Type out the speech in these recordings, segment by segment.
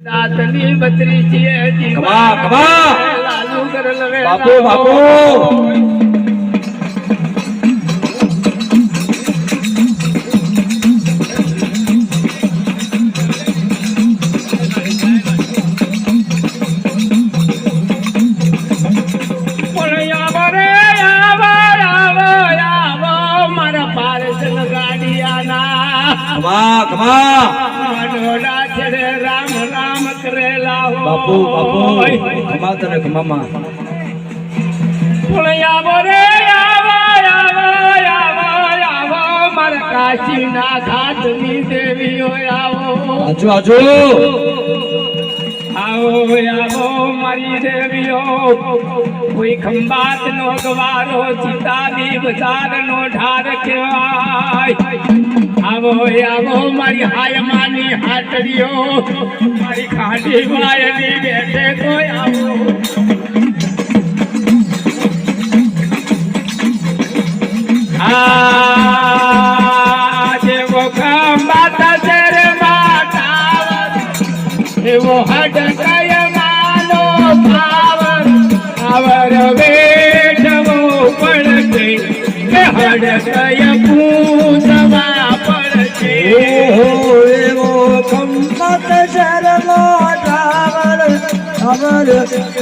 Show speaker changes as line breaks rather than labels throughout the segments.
દાંતની બત્રી છે
કમા, કમા.
લાલુ કરલ વેલા.
બાપુ બાપુ.
પણ આવો રે, આવો, માનોડા છેડે રામ રામ કરેલા હોય.
બાપુ બાપુ કમા તને
આવો, આવો, આવો, આવો, મારા કાશીના ઘાટની દેવીઓ આવો.
આજુ આજુ.
આવો મારી દેવીઓ કોઈ ખંભાત નો ગવારો, ચિતાની બજાર નો ઢાર કહેવાય. આવો આવો મારી હાયમાની હાટડીઓ. મારી ખાડી બેઠે કોઈ આવો. પાવર વેઠવો પડશે. કે હડકય પૂજવા પડશે.
એવો કંપત શરમો ટાવર અમર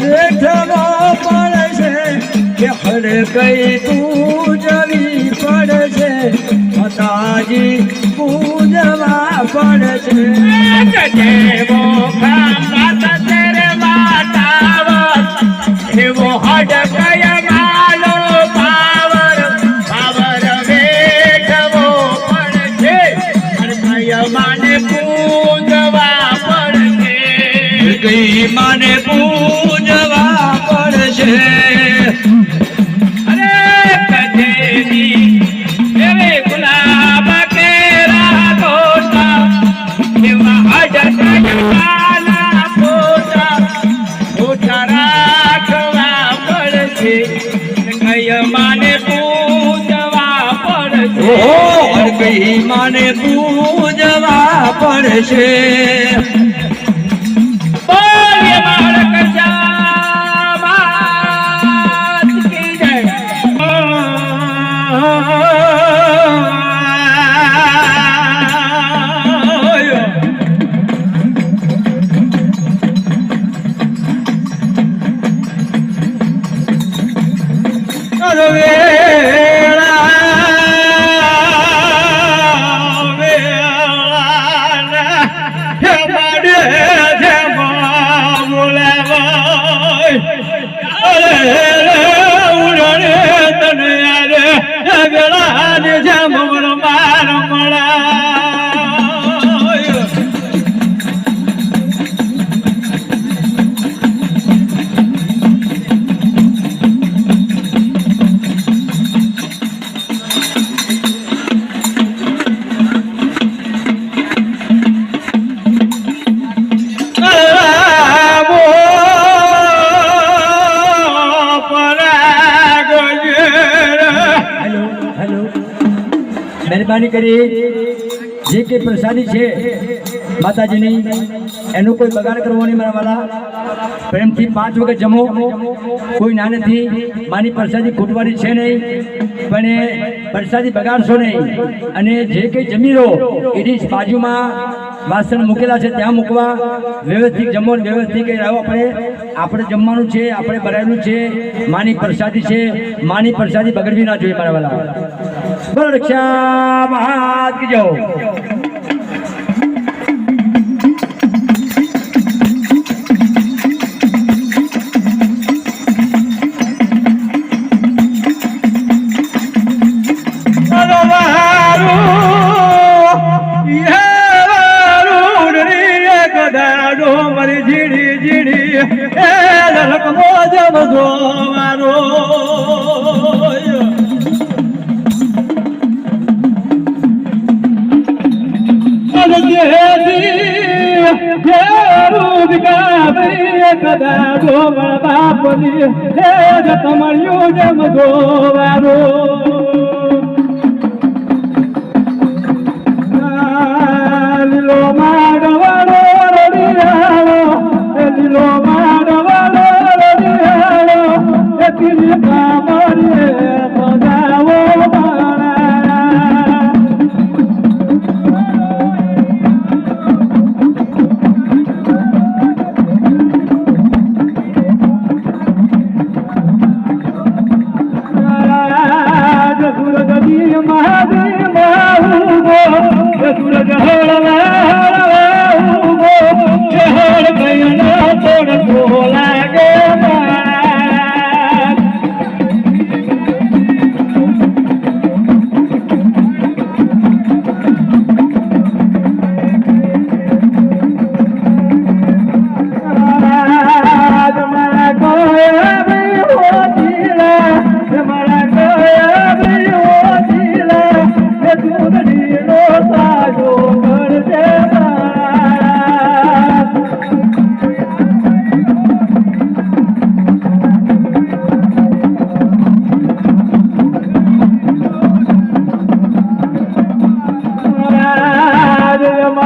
વેઠવો પડશે. કે હડકય પૂજવી પડશે માતાજી પૂજવા પડશે.
માને પૂજવા પડશે. અરે કજેરી એવે ગુલાબ કેરા તોતા એવા પૂજવા પડશે.
ઓહો કઈ માને પૂજવા પડશે. Hello hello. મહેરબાની કરી જે કંઈ પ્રસાદી છે માતાજીની, એનો કોઈ બગાડ કરવો નહીં મારા વાલા. પ્રેમથી પાંચ વખત જમો. કોઈ ના નથી માની પ્રસાદી ખૂટવાની છે નહીં, પણ પ્રસાદી બગાડશો નહીં. અને જે કંઈ જમી રહો એની બાજુમાં વાસણ મૂકેલા છે, ત્યાં મૂકવા. વ્યવસ્થિત જમો વ્યવસ્થિત કંઈ આપણે. આપણે જમવાનું છે, આપણે બનાવેલું છે. માની પ્રસાદી છે. માની પ્રસાદી બગડવી ના જોઈએ મારા વાલા. બોલો, રક્ષા જય
મારી જીડી જીડી એ લલક મોજ મજો મારો તમારી જમ જોવારો
يہ مہ دی مہو گو یست